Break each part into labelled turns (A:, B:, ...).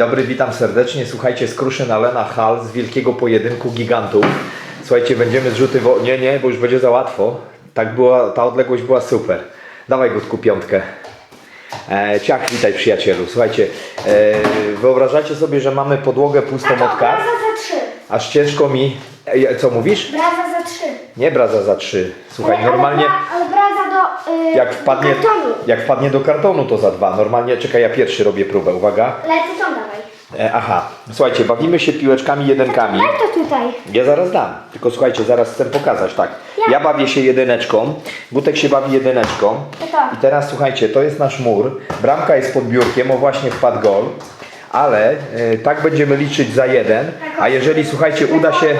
A: Dobry, witam serdecznie. Słuchajcie, z Kruszyn Alena Hal z wielkiego pojedynku gigantów. Słuchajcie, będziemy zrzuty wo... Nie, nie, bo już będzie za łatwo. Tak była, ta odległość była super. Dawaj Gutku piątkę. E, ciach, witaj przyjacielu. Słuchajcie, e, wyobrażacie sobie, że mamy podłogę pustą od kart,
B: braza za trzy.
A: aż ciężko mi... E, co mówisz?
B: Braza za trzy.
A: Nie braza za trzy. Słuchaj,
B: ale,
A: normalnie...
B: Ale, bra, ale braza do, y,
A: Jak wpadnie,
B: do kartonu.
A: jak wpadnie do kartonu, to za dwa. Normalnie, czekaj, ja pierwszy robię próbę. Uwaga.
B: Lecę tą.
A: E, aha, słuchajcie, bawimy się piłeczkami jedynkami.
B: Daj to tutaj.
A: Ja zaraz dam, tylko słuchajcie, zaraz chcę pokazać, tak.
B: Jak?
A: Ja bawię się jedyneczką, Butek się bawi jedyneczką.
B: To.
A: I teraz słuchajcie, to jest nasz mur, bramka jest pod biurkiem, o właśnie wpadł gol, ale e, tak będziemy liczyć za jeden, a jeżeli słuchajcie, uda się,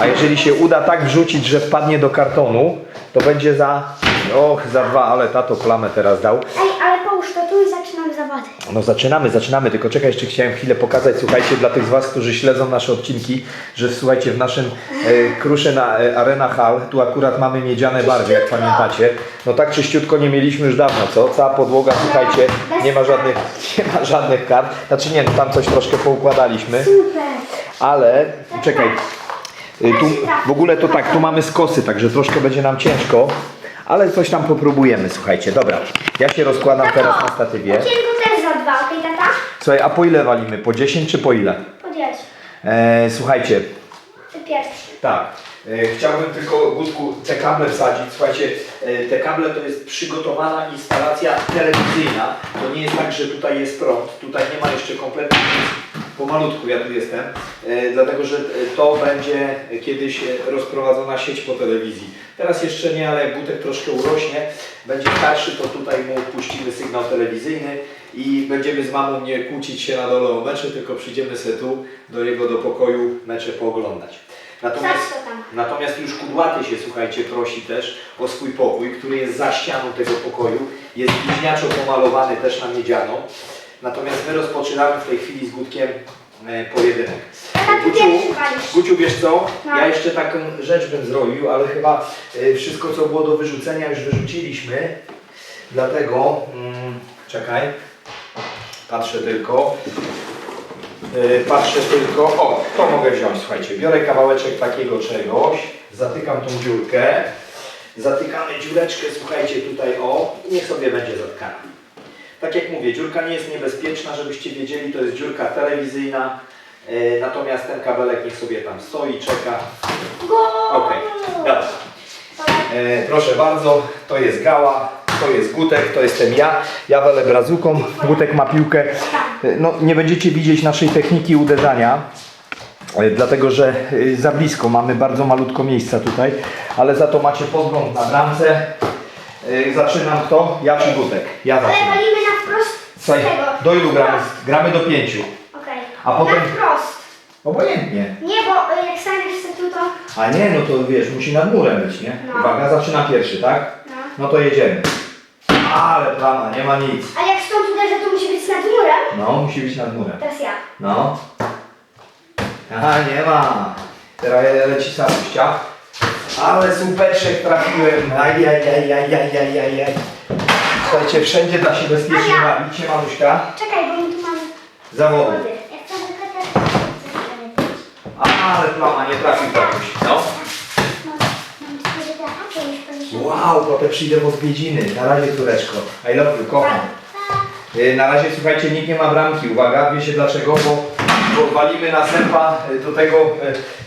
A: a jeżeli się uda tak wrzucić, że wpadnie do kartonu, to będzie za, och, za dwa, ale tato klamę teraz dał.
B: Ej, ale połóż to tu i
A: No zaczynamy, zaczynamy, tylko czekaj, jeszcze chciałem chwilę pokazać, słuchajcie, dla tych z Was, którzy śledzą nasze odcinki, że słuchajcie, w naszym e, Kruszy na e, Arena Hall, tu akurat mamy miedziane barwy, jak pamiętacie. No tak czyściutko nie mieliśmy już dawno, co? Cała podłoga, słuchajcie, nie ma żadnych, nie ma żadnych kart. Znaczy nie, no tam coś troszkę poukładaliśmy,
B: Super.
A: ale czekaj, y, tu w ogóle to tak, tu mamy skosy, także troszkę będzie nam ciężko, ale coś tam popróbujemy, słuchajcie. Dobra, ja się rozkładam teraz na statywie
B: też za dwa, okej tata?
A: Słuchaj, a po ile walimy? Po 10 czy po ile?
B: Podjedź.
A: E, słuchajcie,
B: Ty pierwszy.
A: tak. E, chciałbym tylko Gutku te kable wsadzić. Słuchajcie, e, te kable to jest przygotowana instalacja telewizyjna. To nie jest tak, że tutaj jest prąd. Tutaj nie ma jeszcze kompletnie nic. Pomalutku ja tu jestem. E, dlatego, że e, to będzie kiedyś e, rozprowadzona sieć po telewizji. Teraz jeszcze nie, ale jak Gutek troszkę urośnie, będzie starszy, to tutaj mu puścimy sygnał telewizyjny i będziemy z mamą nie kłócić się na dole o mecze, tylko przyjdziemy sobie tu do jego do pokoju mecze pooglądać. Natomiast, natomiast już kudłaty się, słuchajcie, prosi też o swój pokój, który jest za ścianą tego pokoju. Jest bliźniaczo pomalowany też na miedziano. Natomiast my rozpoczynamy w tej chwili z Gutkiem pojedynek.
B: Tata, ty
A: Guciu. Guciu, wiesz co?
B: No.
A: Ja jeszcze taką rzecz bym zrobił, ale chyba e, wszystko co było do wyrzucenia już wyrzuciliśmy. Dlatego, mm, czekaj, patrzę tylko. Yy, patrzę tylko, o, to mogę wziąć, słuchajcie, biorę kawałeczek takiego czegoś, zatykam tą dziurkę, zatykamy dziureczkę, słuchajcie, tutaj o, niech sobie będzie zatkana. Tak jak mówię, dziurka nie jest niebezpieczna, żebyście wiedzieli, to jest dziurka telewizyjna, yy, natomiast ten kabelek niech sobie tam stoi, czeka. Okej, dobra. E, proszę bardzo, to jest gała, to jest Gutek, to jestem ja. Ja walę brazuką, Gutek ma piłkę. E, No, nie będziecie widzieć naszej techniki uderzania, e, dlatego że e, za blisko mamy bardzo malutko miejsca tutaj, ale za to macie podgląd na bramce. E, Zaczynam kto? Ja czy Gutek? Ja zaczynam.
B: walimy na wprost z
A: Słuchaj, do ilu gramy? Gramy do pięciu.
B: Okej.
A: A potem-
B: Na wprost.
A: Obojętnie.
B: Nie, bo y, jak staniesz se tu, to...
A: A nie, no to wiesz, musi nad murem być, nie?
B: No.
A: Uwaga, zaczyna pierwszy, tak?
B: No.
A: No to jedziemy. Ale plama, nie ma nic.
B: A jak stąd uderzę, to musi być nad murem.
A: No, musi być nad murem.
B: Teraz ja.
A: No. Aha, nie ma. Teraz leci samościa. Ale supeczek trafiłem. Ajajajajajajajaj. Słuchajcie, wszędzie da się bezpiecznie
B: A ja.
A: bawić, nie Manuśka?
B: Czekaj, bo my tu mamy
A: Zawody.
B: zawody. Jak to wyklepę,
A: Ale plama, nie trafił komuś. No.
B: Mam tylko, że tak, to już
A: Wow, potem przyjdę w odwiedziny. Na razie, córeczko. I love you, kocham. Y, Na razie słuchajcie, nikt nie ma bramki. Uwaga, wiecie dlaczego? Bo, bo walimy na sępa y, do tego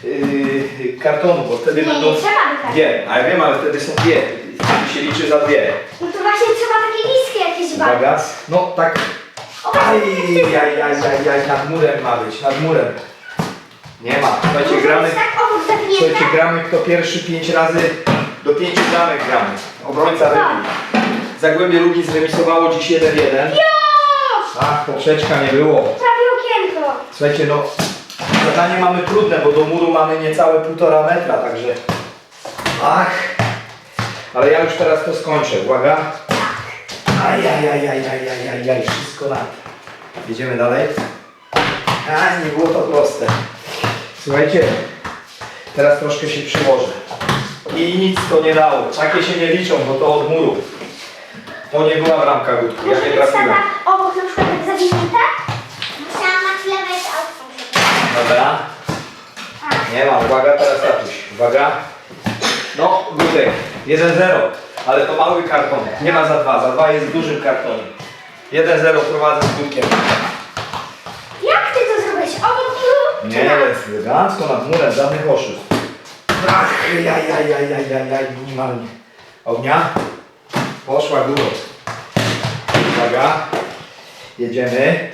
A: y, y, kartonu, bo wtedy
B: Nie,
A: będą
B: nie trzeba wygrać.
A: dwie. A ja wiem, ale wtedy są dwie. Się liczy za dwie.
B: No to właśnie trzeba takie niskie jakieś.
A: Uwaga. No tak. Aj, aj, aj, aj, aj, nad murem ma być, nad murem. Nie ma. Słuchajcie, gramy,
B: Tak obok zawinięte.
A: słuchajcie, gramy kto pierwszy pięć razy, do pięciu bramek gramy. Obrońca remis. Zagłębie Lugi zremisowało dziś 1-1. Ach, poprzeczka nie było.
B: Prawie okienko.
A: Słuchajcie, no zadanie mamy trudne, bo do muru mamy niecałe półtora metra, także ach, ale ja już teraz to skończę, uwaga. Ajajajajajajajaj, wszystko na Jedziemy dalej. A, nie było to proste. Słuchajcie, teraz troszkę się przyłożę. I nic to nie dało. Takie się nie liczą, bo to od muru. To nie była bramka, Gutku, ja
B: Może
A: nie
B: być
A: trafiłem.
B: taka obok na przykład jak zawinięte? Musiałam
A: Dobra. Nie ma, uwaga, teraz tatuś. Uwaga. No, Gutek, 1-0, ale to mały karton. Nie ma za dwa, za dwa jest dużym kartonem. 1-0 prowadzę z Gutkiem.
B: Jak ty to zrobiłeś? Obok muru?
A: Nie, elegancko nad murem, żadnych oszustw. Ach, jaj, jaj, jaj, jaj, jaj, jaj, minimalnie. Ognia. Poszła górą. Uwaga. Jedziemy.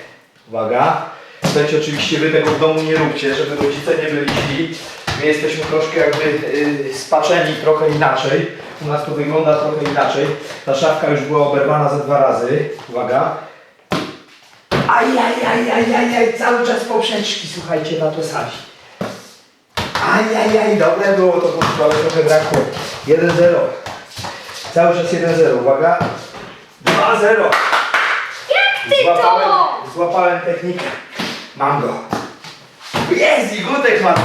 A: Uwaga. Słuchajcie, oczywiście wy tego w domu nie róbcie, żeby rodzice nie byli źli. My jesteśmy troszkę jakby yy, spaczeni trochę inaczej. U nas to wygląda trochę inaczej. Ta szafka już była oberwana ze dwa razy. Uwaga. Ajajajajajaj, cały czas poprzeczki, słuchajcie, na to sadzi. Ajajaj, dobre było to, bo ale trochę brakło. 1-0. Cały czas 1-0, uwaga. 2-0.
B: Jak ty
A: Złapałem,
B: to?
A: złapałem technikę. Mam go. Jest i Gutek ma 2-1,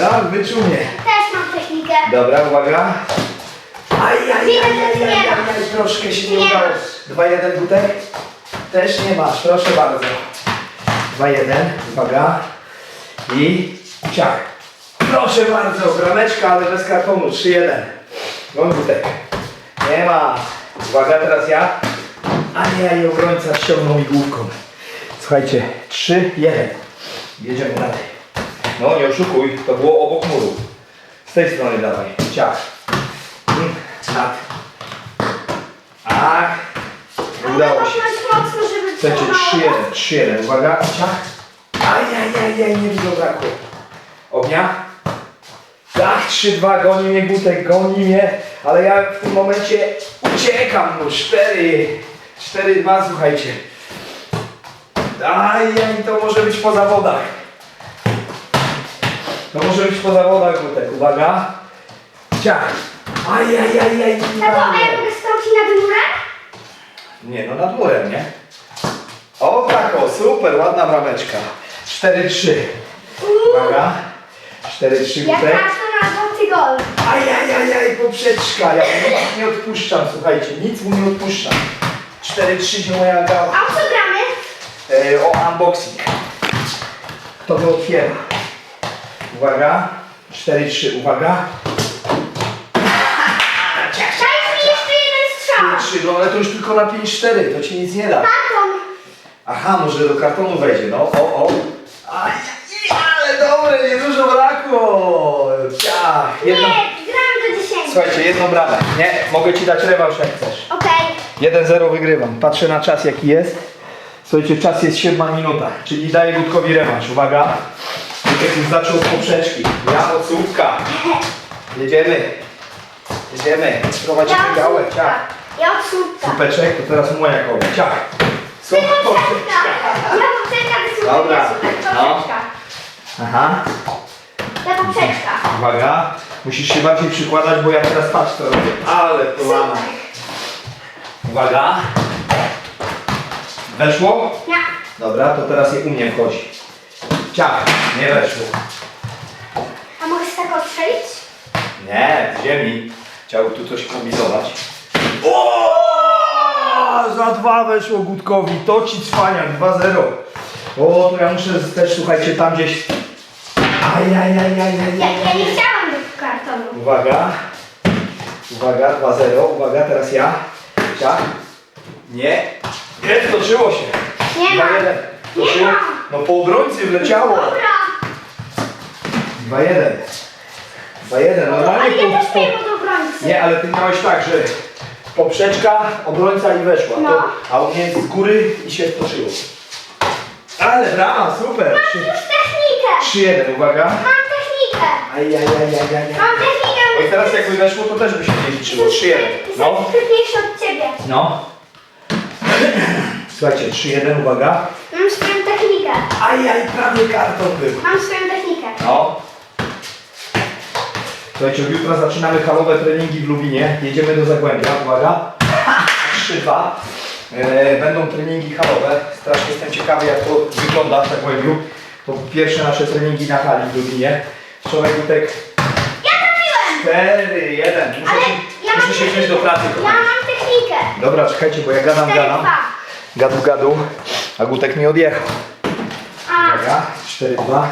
A: no, wyczuł mnie.
B: Też mam technikę.
A: Dobra, uwaga. Ajajajajajaj,
B: Widać, że nie masz.
A: troszkę się nie
B: Nie
A: udało.
B: masz.
A: 2-1 Gutek? Też nie masz, proszę bardzo. 2-1, uwaga. I ciach. Proszę bardzo, brameczka, ale bez kartonu, 3-1. Mam Gutek. Nie ma. Uwaga, teraz ja. A nie, i obrońca ściągnął mi główką. Słuchajcie, 3-1. Jedziemy dalej. No, nie oszukuj, to było obok muru. Z tej strony dawaj. Ciach. Nad. Ach. Nie udało się.
B: Trzymało.
A: 3-1, 3-1. Uwaga, ciach. Ajajajaj, nie widzę braku. Ognia. Tak, 3-2, goni mnie Gutek, goni mnie, ale ja w tym momencie uciekam, no 4, 4-2, słuchajcie. Ajaj, to może być po zawodach. To może być po zawodach, Gutek, uwaga. Ciach. Ajajajaj,
B: Tato, a ja mogę stąd i nad murem?
A: nie, no nad murem, nie? O tak, o, super, ładna brameczka. 4-3. Uwaga. 4-3
B: Jak
A: Gutek.
B: karton albo ty gol.
A: Ajajajaj, poprzeczka. Ja nic nie odpuszczam, słuchajcie, nic mu nie odpuszczam. 4-3 się moja gała.
B: A o co gramy?
A: E, o unboxing. Kto go otwiera? Uwaga. 4-3, uwaga.
B: Daj mi jeszcze jeden strzał.
A: 4-3, no ale to już tylko na 5-4, to ci nic nie da.
B: Karton.
A: Aha, może do kartonu wejdzie, no, o, o. Aj, ale dobre, niedużo brakło. Ciach,
B: Nie,
A: jedno.
B: gram do 10.
A: Słuchajcie, jedną bramę. Nie, mogę ci dać rewanż jak chcesz.
B: Okej.
A: 1-0 wygrywam. Patrzę na czas jaki jest. Słuchajcie, czas jest 7 minuta, czyli daję Gutkowi rewanż. Uwaga. Gutek już zaczął z poprzeczki. Ja od słupka. Jedziemy. Jedziemy. Prowadzimy
B: Ja
A: gałę. Ciach.
B: Ja od słupka.
A: Słupeczek, to teraz moja kolej. Ciach.
B: Ty
A: Słup-
B: poprzeczka. Ja poprzeczka, ty słupek.
A: Dobra.
B: Ja
A: No.
B: poprzeczka.
A: Aha.
B: Ja poprzeczka.
A: Uwaga. Musisz się bardziej przykładać, bo ja teraz patrz co robię. Ale kolana. Uwaga. Weszło?
B: Ja.
A: Dobra, to teraz je u mnie wchodzi. Ciach, nie weszło.
B: A mogę się tak odstrzelić?
A: Nie, z ziemi. Chciał tu coś kombinować. O! Za dwa weszło Gutkowi. To ci cwaniak, 2-0. O, to ja muszę też, słuchajcie, tam gdzieś... Ajajajajajaj.
B: Ja, ja nie chciałam do kartonu.
A: Uwaga. Uwaga, 2-0. Uwaga, teraz ja. Ciach. Nie. Nie, toczyło się.
B: Nie ma.
A: 2-1.
B: Nie
A: Toczyło.
B: ma.
A: No po obrońcy wleciało.
B: Dobra.
A: 2-1. 2-1. Normalnie
B: Ale ja
A: po-
B: też
A: po-
B: wiem od obrońcy.
A: Nie, ale ty miałeś tak, że poprzeczka, obrońca i weszła.
B: No.
A: To, a u mnie z góry i się wtoczyło. Ale brama, super.
B: Już technikę.
A: 3-1, uwaga.
B: Mam technikę.
A: Ajajajajajaj.
B: Mam technikę.
A: Oj, teraz jakby weszło, to też by się nie liczyło. 3-1.
B: No.
A: No.
B: Trudniejszy od ciebie.
A: No. Słuchajcie, 3-1, uwaga.
B: Technikę.
A: Ajaj, prawie karton był.
B: Mam swoją technikę.
A: No. Słuchajcie, od jutra zaczynamy halowe treningi w Lubinie. Jedziemy do Zagłębia, uwaga. 3-2. E, Będą treningi halowe. Strasznie jestem ciekawy jak to wygląda w Zagłębiu. To pierwsze nasze treningi na hali w Lubinie. Wczoraj Gutek
B: Ja trafiłem.
A: 4-1. Muszę,
B: Ale
A: się,
B: ja mam
A: muszę się wziąć do pracy.
B: Ja
A: kochani.
B: mam technikę.
A: Dobra, czekajcie, bo ja gadam, gadam.
B: 4-2.
A: Gadu, gadu. A Gutek mi odjechał. Uwaga, 4, 2.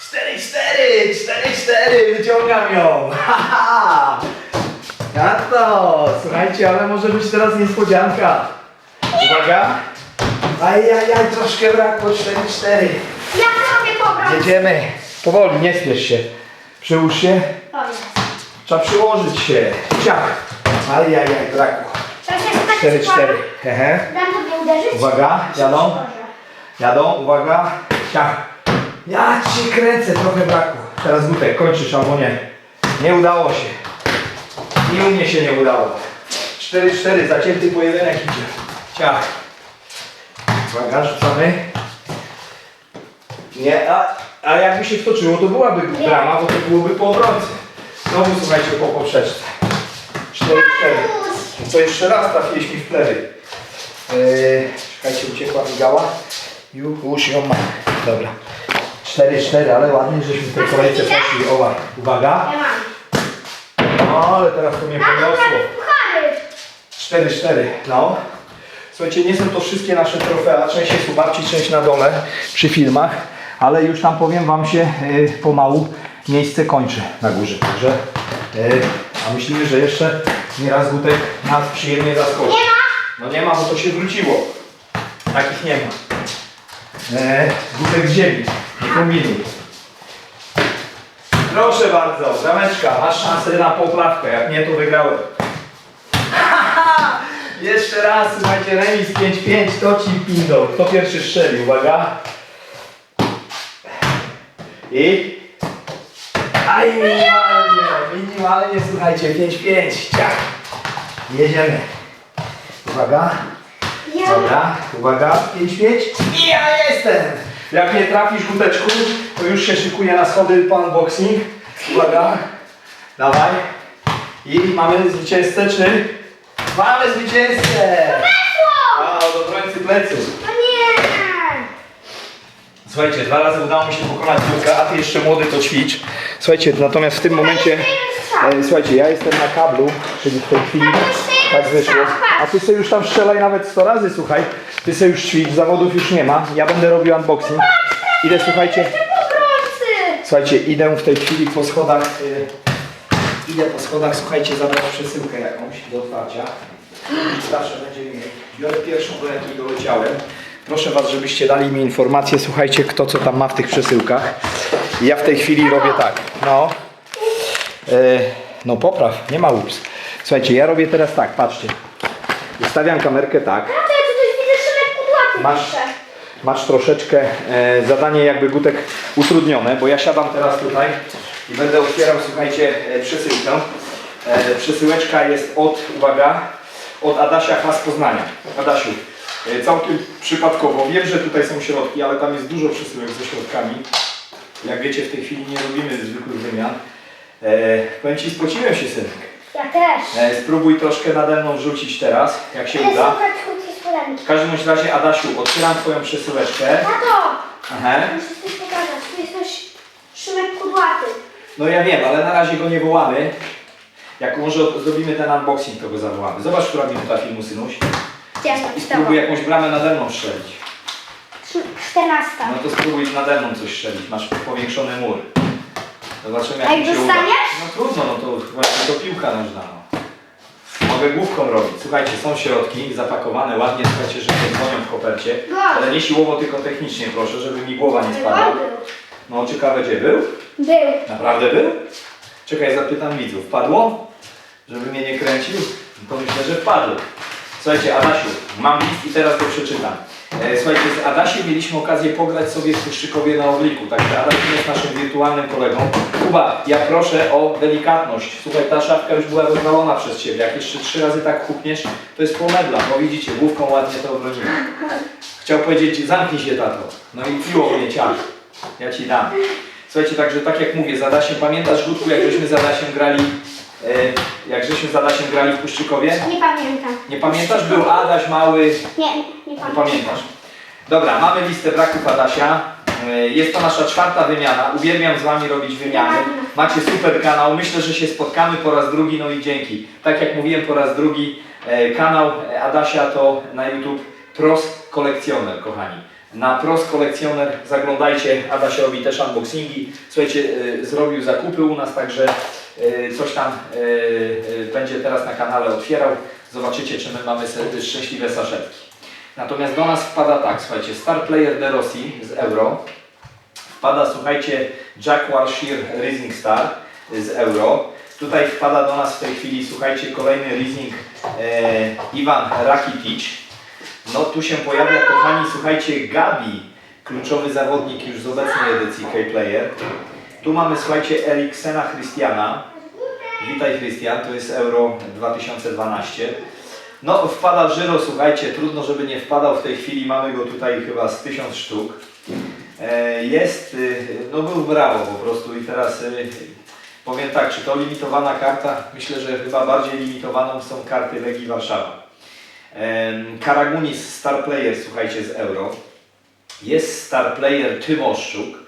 A: 4, 4, 4, 4, wyciągam ją. Haha. Ja to, słuchajcie, ale może być teraz niespodzianka. Uwaga. Ajajaj, troszkę brakło, 4, 4.
B: Ja zrobię powrót.
A: Jedziemy. Powoli, nie spiesz się. Przyłóż się.
B: O.
A: Trzeba przyłożyć się. Ciach. Ajajaj, brakło. 4, 4. Hehe.
B: Dam uderzyć.
A: Uwaga, jadą. Jadą, uwaga. Ciach. Ja cię kręcę, trochę brakło. Teraz Gutek, kończysz albo nie. Nie udało się. I u mnie się nie udało. 4-4, zacięty pojedynek idzie. Ciach. Uwaga, rzucamy. Nie, a, a jakby się wtoczyło, to byłaby brama, bo to byłoby po obrońcy. Znowu słuchajcie po poprzeczce. 4-4. To jeszcze raz trafiliśmy w plery. Yy, czekajcie, uciekła migała. Już ją mam. Dobra. 4-4, ale ładnie, żeśmy w tej kolejce poszli. Owa, uwaga.
B: Ja mam.
A: No, ale teraz to mnie
B: puchary.
A: 4-4, no. Słuchajcie, nie są to wszystkie nasze trofea. Część jest u babci, część na dole przy filmach, ale już tam powiem Wam się yy, pomału miejsce kończy na górze. Także, yy, a myślimy, że jeszcze nieraz Gutek nas przyjemnie zaskoczy. No nie ma, bo to się wróciło. Takich nie ma. Eee, ziemi. Nie kombinuj. Proszę bardzo, brameczka, masz szansę na poprawkę. Jak nie, to wygrałem. Jeszcze raz, słuchajcie, remis 5-5, to ci pindol. Kto pierwszy strzeli, uwaga. I... Aj, minimalnie, minimalnie, słuchajcie, 5-5, ciach. Jedziemy. Uwaga. Dobra, uwaga, 5-5 i ja jestem! Jak nie trafisz guteczku, to już się szykuje na schody po unboxing. Uwaga, dawaj. I mamy zwycięzcę, czy? Mamy zwycięzcę! A, od obrońcy pleców. Słuchajcie, dwa razy udało mi się pokonać Julka, a ty jeszcze młody to ćwicz. Słuchajcie, natomiast w tym momencie, słuchajcie, ja jestem na kablu, czyli w tej chwili tak wyszło. A ty sobie już tam strzelaj nawet 100 razy, słuchaj. Ty sobie już ćwicz, zawodów już nie ma. Ja będę robił unboxing. Idę, słuchajcie, słuchajcie, idę w tej chwili po schodach, e, idę po schodach, słuchajcie, zabrać przesyłkę jakąś do otwarcia. Zawsze będzie mi. Biorę pierwszą, do jakiej doleciałem. Proszę Was, żebyście dali mi informację, słuchajcie, kto co tam ma w tych przesyłkach. Ja w tej chwili robię tak, no. E, no popraw, nie ma ups. Słuchajcie, ja robię teraz tak, patrzcie. Ustawiam kamerkę tak.
B: A to ja tu coś widzę, Szymek kudłaty
A: Masz,
B: pisze.
A: masz troszeczkę e, zadanie jakby gutek utrudnione, bo ja siadam teraz tutaj i będę otwierał, słuchajcie, e, przesyłkę. E, przesyłeczka jest od, uwaga, od Adasia Has Poznania. Adasiu, e, całkiem przypadkowo, wiem, że tutaj są środki, ale tam jest dużo przesyłek ze środkami. Jak wiecie, w tej chwili nie robimy zwykłych wymian. E, powiem Ci, spociłem się, synek.
B: Ja też.
A: E, spróbuj troszkę nade mną wrzucić teraz, jak się uda.
B: słuchaj, krótkie spodenki.
A: W każdym razie, Adasiu, otwieram Twoją przesyłeczkę.
B: Tato.
A: Aha.
B: Muszę coś pokazać. Tu jest coś Szymek kudłaty.
A: No ja wiem, ale na razie go nie wołamy. Jak może zrobimy ten unboxing, to go zawołamy. Zobacz, która minuta filmu, synuś. I spróbuj jakąś bramę nade mną strzelić.
B: Czternastka.
A: No to spróbuj nade mną coś strzelić. Masz powiększony mur. Zobaczymy, jak
B: A
A: mi
B: jak
A: się uda.
B: dostaniesz?
A: No trudno, no to właśnie to piłka nożna. No. Mogę główką robić. Słuchajcie, są środki zapakowane ładnie, słuchajcie, że nie dzwonią w kopercie. Ale nie siłowo, tylko technicznie proszę, żeby mi głowa nie spadła. No ciekawe gdzie był?
B: Był.
A: Naprawdę był? Czekaj, zapytam widzów. Padło? Żeby mnie nie kręcił? To myślę, że wpadło. Słuchajcie, Adasiu, mam list i teraz go przeczytam. E, Słuchajcie, z Adasiem mieliśmy okazję pograć sobie w Puszczykowie na Orliku. Także Adaś jest naszym wirtualnym kolegą. Kuba, ja proszę o delikatność. Słuchaj, ta szafka już była rozwalona przez Ciebie. Jak jeszcze trzy razy tak hukniesz, to jest pomedla. Bo widzicie, główką ładnie to obroniłem. Chciał powiedzieć, zamknij się tato. No i piło mnie ciach. Ja Ci dam. Słuchajcie, także tak jak mówię, z Adasiem, pamiętasz Gutku, jak żeśmy z Adasiem grali, e, jak żeśmy z Adasiem grali w Puszczykowie?
B: Nie pamiętam.
A: Nie pamiętasz? Był Adaś mały,
B: Nie, nie
A: nie
B: pamiętam.
A: pamiętasz. Dobra, mamy listę braków Adasia. E, Jest to nasza czwarta wymiana. Uwielbiam z Wami robić wymiany. Macie super kanał. Myślę, że się spotkamy po raz drugi, no i dzięki. Tak jak mówiłem po raz drugi, e, kanał Adasia to na YouTube Pros Kolekcjoner, kochani. Na Pros Kolekcjoner zaglądajcie, Adaś robi też unboxingi. Słuchajcie, zrobił zakupy u nas, także coś tam y, y, będzie teraz na kanale otwierał. Zobaczycie, czy my mamy szczęśliwe saszetki. Natomiast do nas wpada tak, słuchajcie, Star Player De Rossi z Euro. Wpada, słuchajcie, Jaguar Shear Rising Star z Euro. Tutaj wpada do nas w tej chwili, słuchajcie, kolejny Rising e, Rakitic. No tu się pojawia, kochani, słuchajcie, Gabi, kluczowy zawodnik już z obecnej edycji K-Player. Tu mamy, słuchajcie, Eriksena Christiana. Witaj Christian, to jest Euro 2012. No wpada Żyro, słuchajcie, trudno, żeby nie wpadał w tej chwili, mamy go tutaj chyba z 1000 sztuk. E, Jest, y, no był brawo po prostu i teraz y, powiem tak, czy to limitowana karta? Myślę, że chyba bardziej limitowaną są karty Legii Warszawa. Em, Karagunis Star Player, słuchajcie, z Euro. Jest Star Player Tymoszczuk.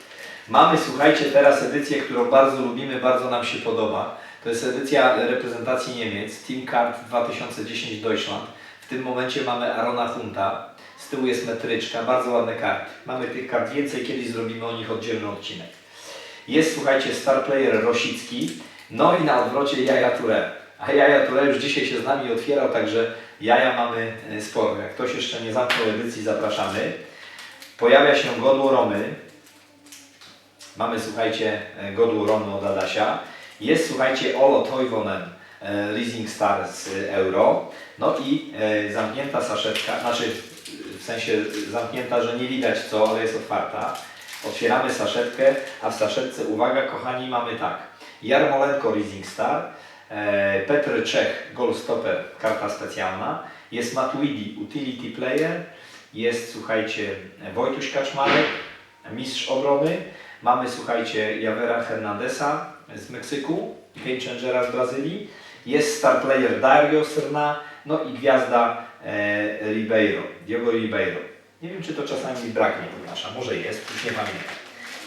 A: Mamy, słuchajcie, teraz edycję, którą bardzo lubimy, bardzo nam się podoba. To jest edycja reprezentacji Niemiec, Team Card 2010 Deutschland. W tym momencie mamy Arona Hunta. Z tyłu jest metryczka, bardzo ładne karty. Mamy tych kart więcej, kiedyś zrobimy o nich oddzielny odcinek. Jest, słuchajcie, Star Player Rosicki, no i na odwrocie Jaja Ture. A Jaja Ture już dzisiaj się z nami otwierał, także jaja mamy e, sporo. Jak ktoś jeszcze nie zamknął edycji, zapraszamy. Pojawia się Godło Romy. Mamy, słuchajcie, e, Godło Romy od Adasia. Jest, słuchajcie, Olo Toivonen e, Leasing Star z Euro. No i e, zamknięta saszetka, znaczy w sensie zamknięta, że nie widać co, ale jest otwarta. Otwieramy saszetkę, a w saszetce, uwaga kochani, mamy tak. Jarmolenko Rising Star, Petr Czech Goal Stopper, karta specjalna. Jest Matuidi Utility Player, jest słuchajcie Wojtuś Kaczmarek, mistrz obrony. Mamy słuchajcie Javera Hernandeza z Meksyku, Game Changera z Brazylii. Jest star player Dario Serna, no i gwiazda e, Ribeiro, Diogo Ribeiro. Nie wiem, czy to czasami braknie nasza, może jest, już nie pamiętam.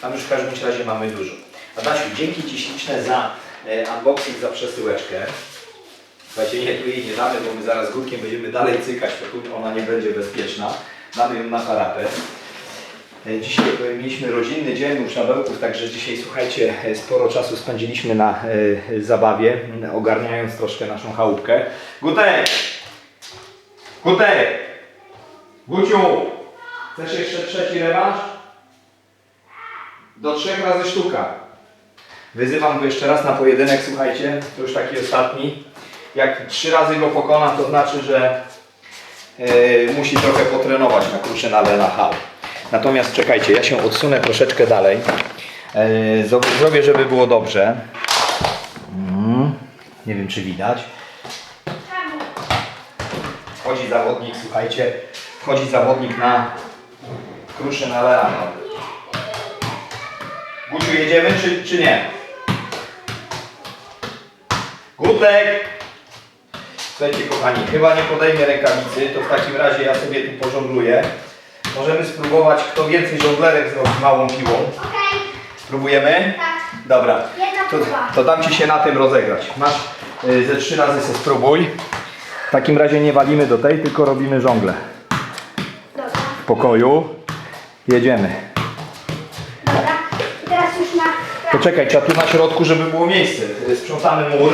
A: Tam już w każdym razie mamy dużo. Adasiu, dzięki Ci śliczne za e, unboxing, za przesyłeczkę. Słuchajcie, nie, tu jej nie damy, bo my zaraz Górkiem będziemy dalej cykać, to ona nie będzie bezpieczna. Damy ją na parapet. E, Dzisiaj e, mieliśmy rodzinny dzień u Szabełków, także dzisiaj słuchajcie, e, sporo czasu spędziliśmy na zabawie, ogarniając troszkę naszą chałupkę. Gutek! Gutek! Guciu! Chcesz jeszcze trzeci rewanż? Do trzech razy sztuka. Wyzywam go jeszcze raz na pojedynek, słuchajcie, to już taki ostatni. Jak trzy razy go pokonam, to znaczy, że e, musi trochę potrenować na kruszynale na hał. Natomiast czekajcie, ja się odsunę troszeczkę dalej. E, zro- zrobię, żeby było dobrze. Mm, nie wiem, czy widać. Wchodzi zawodnik, słuchajcie, wchodzi zawodnik na kruszynale na hał. Guciu, jedziemy czy, czy nie? Gutek! Słuchajcie kochani, chyba nie podejmie rękawicy, to w takim razie ja sobie tu pożongluję. Możemy spróbować, kto więcej żonglerek zrobi małą piłą.
B: Okej,
A: Próbujemy?
B: tak.
A: Dobra, to, to dam Ci się na tym rozegrać. Masz y, ze trzy razy se spróbuj. W takim razie nie walimy do tej, tylko robimy żongle.
B: Dobra,
A: W pokoju. Jedziemy.
B: dobra. I teraz już na...
A: Poczekaj, trzeba tu na środku, żeby było miejsce. Y, Sprzątamy mur.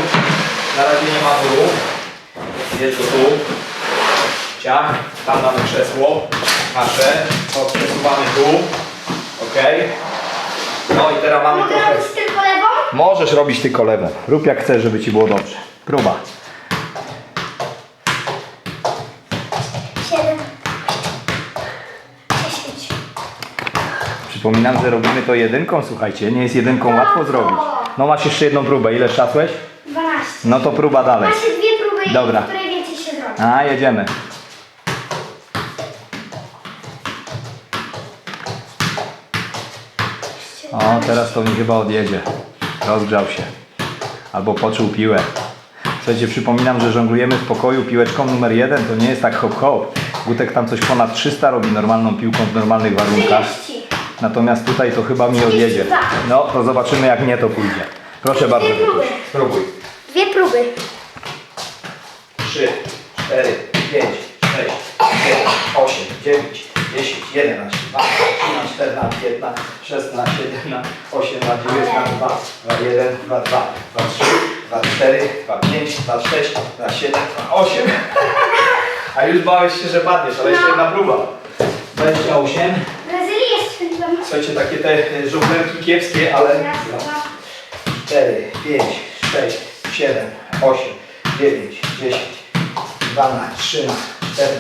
A: Na razie nie ma muru. Jedź go tu. Ciach. Tam mamy krzesło. Nasze. To przesuwamy tu. Ok. No i teraz mamy
B: Mogę
A: trochę...
B: robić tylko lewą?
A: Możesz robić tylko lewę. Rób jak chcesz, żeby Ci było dobrze. Próba.
B: Siedem. Dziesięć.
A: Przypominam, że robimy to jedynką, słuchajcie. Nie jest jedynką łatwo zrobić. No masz jeszcze jedną próbę. Ile szasłeś?
B: Dwanaście.
A: No to próba dalej.
B: Macie dwie próby,
A: Dobra.
B: w której więcej się.
A: A, jedziemy. O, teraz to mi chyba odjedzie. Rozgrzał się. Albo poczuł piłę. Słuchajcie, przypominam, że żonglujemy w pokoju piłeczką numer jeden. To nie jest tak hop hop. Gutek tam coś ponad 300 robi normalną piłką w normalnych warunkach. Natomiast tutaj to chyba mi odjedzie. No, to zobaczymy jak nie to pójdzie. Proszę bardzo.
B: Dwie próby.
A: Gutuś, Spróbuj.
B: Dwie próby.
A: 3, 4, 5, 6, 16, 17, 18, 19, 2, 2, 1, 2, 2, 2, 3, 2, 4, 2, 5, 2, 6, 2, 7, 2, 8. A już bałeś się, że padniesz, ale jeszcze jedna próba. 28.
B: Brazylię strzeliłam.
A: Słuchajcie, takie te e, żonglerki kiepskie, ale...
B: Raz,
A: No.
B: dwa.
A: 4, 5, 6, 7, 8, 9, 10, 12, 13, 14,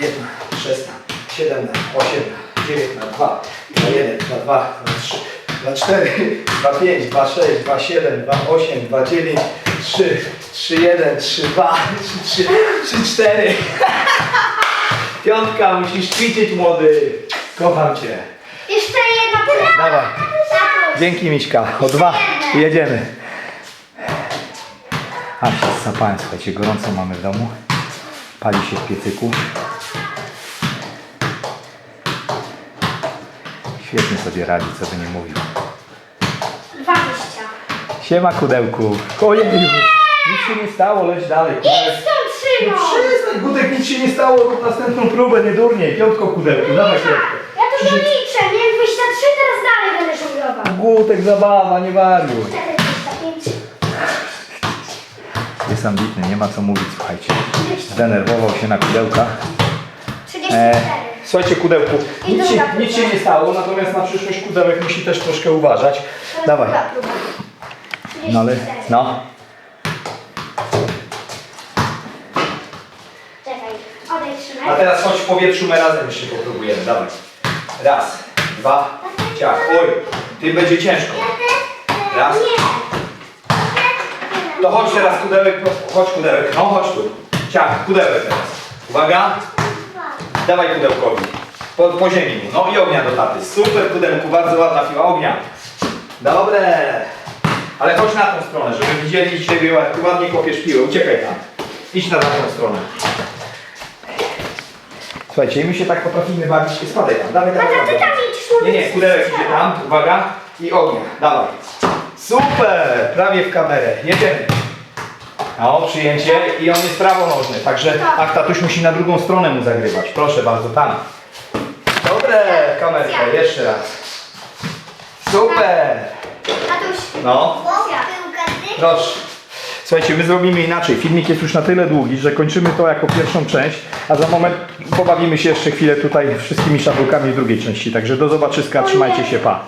A: 15, 16, 17, 18, 19, 2, 21, 22, 23, 24, 25, 26, 27, 28, 29, 3, 31, 32, 33, 34. Piątka, musisz ćwiczyć młody. Kocham cię.
B: Jeszcze jedna.
A: Dawaj. Dzięki Miśka. O dwa jedziemy. A się zapałem, słuchajcie, gorąco mamy w domu. Pali się w piecyku. Świetnie sobie radzi, co by nie mówił.
B: 20.
A: Siema kudełku. Ojej, nic się nie stało, leć dalej.
B: Idź stąd, Szymon.
A: Przestań, Gudek, nic się nie stało, rób następną próbę, nie durniej. Piątko kudełku, dawaj piątkę.
B: Ja tu policzę. Miałem 23, teraz dalej będę żonglował.
A: Gutek, zabawa, nie wariuj.
B: 4, 25.
A: Jest ambitny, nie ma co mówić, słuchajcie. Zdenerwował się na kudełka.
B: 34.
A: E, słuchajcie, kudełku,
B: I
A: nic się, nic się nie stało, natomiast na przyszłość kudełek musi też troszkę uważać.
B: Teraz
A: Dawaj.
B: druga próba.
A: No ale,
B: 34.
A: no.
B: Czekaj, odejdź
A: A
B: trzymaj.
A: teraz chodź w powietrzu, my razem jeszcze popróbujemy, dawaj. Raz, dwa, ciach. Oj, tym będzie ciężko. Raz. To chodź teraz kudełek, chodź kudełek, no chodź tu. Ciach, kudełek teraz. Uwaga, dawaj kudełkowi. Po, po ziemi mu, no i ognia do taty. Super kudełku, bardzo ładna piła ognia. Dobre. Ale chodź na tą stronę, żeby widzieli ciebie, jak ładnie kopiesz piłę. Uciekaj tam. Idź na tamtą stronę. Słuchajcie, my się tak potrafimy bawić. Spadaj tam, dawaj, dawaj,
B: Tata, ty
A: dawaj.
B: tam idź,
A: Nie, nie, kudełek idzie tam, uwaga, i ognia, dawaj. Super, prawie w kamerę, jedziemy. O, przyjęcie i on jest prawonożny, także
B: Tak.
A: ach, tatuś musi na drugą stronę mu zagrywać. Proszę bardzo, tam. Dobre, kamerka, jeszcze raz. Super,
B: Tatuś.
A: no, proszę. Słuchajcie, my zrobimy inaczej. Filmik jest już na tyle długi, że kończymy to jako pierwszą część, a za moment pobawimy się jeszcze chwilę tutaj wszystkimi szablukami w drugiej części. Także do zobaczyska, trzymajcie się, pa.